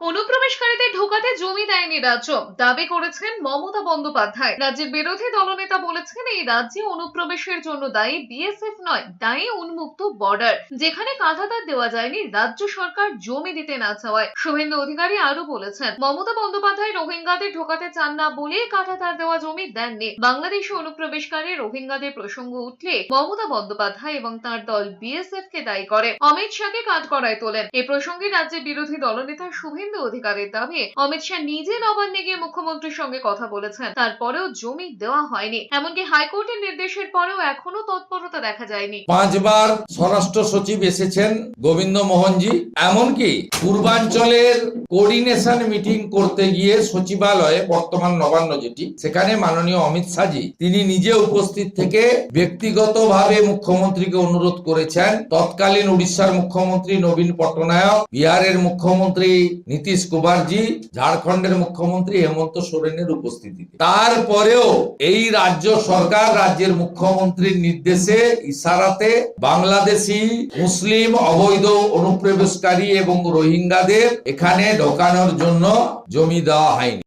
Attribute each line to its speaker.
Speaker 1: অনুপ্রবেশকারীদের ঢোকাতে জমি দেয়নি রাজ্য। দাবি করেছেন মমতা বন্দ্যোপাধ্যায়। রাজ্যের বিরোধী দলনেতা বলেছেন, এই রাজ্যে অনুপ্রবেশের জন্য দায়ী বিএসএফ নয়, দায়ী উন্মুক্ত বর্ডার, যেখানে কাঁটাতার দেওয়া যায়নি রাজ্য সরকার জমি দিতে না চাওয়ায়। শুভেন্দু অধিকারী আরও বলেছেন, মমতা বন্দ্যোপাধ্যায় রোহিঙ্গাদের ঢোকাতে চান না বলে কাঁটাতার দেওয়া জমি দেননি। বাংলাদেশে অনুপ্রবেশকারী রোহিঙ্গাদের প্রসঙ্গ উঠলে মমতা বন্দ্যোপাধ্যায় এবং তার দল বিএসএফ কে দায়ী করে। অমিত শাহকে কাজ করায় তোলেন। এ প্রসঙ্গে রাজ্যের বিরোধী দলনেতা শুভেন্দু অধিকারের দাবি অমিত শাহ নিজে নবান্নে গিয়ে মুখ্যমন্ত্রীর সঙ্গে কথা বলেছেন। তারপরেও জমি দেওয়া হয়নি। এমনকি হাইকোর্টের নির্দেশের পরেও এখনও তৎপরতা দেখা যায়নি।
Speaker 2: পাঁচবার স্বরাষ্ট্র সচিব এসেছেন গোবিন্দ মোহনজি। এমনকি পূর্বাঞ্চলের কোঅর্ডিনেশন মিটিং করতে গিয়ে সচিবালয়ে বর্তমান নবান্ন যেটি, সেখানে মাননীয় অমিত শাহজি, তিনি নিজে উপস্থিত থেকে ব্যক্তিগতভাবে মুখ্যমন্ত্রীকে অনুরোধ করেছেন। তৎকালীন উড়িষ্যার মুখ্যমন্ত্রী নবীন পট্টনায়ক, বিহারের মুখ্যমন্ত্রী নীতিশ কুমারজি ঝাড়খণ্ডের মুখ্যমন্ত্রী হেমন্ত সোরেনের উপস্থিতিতে। তারপরেও এই রাজ্য সরকার রাজ্যের মুখ্যমন্ত্রীর নির্দেশে ইশারাতে বাংলাদেশি, মুসলিম, অবৈধ অনুপ্রবেশকারী এবং রোহিঙ্গাদের এখানে ঢোকানোর জন্য জমি দেওয়া হয়নি।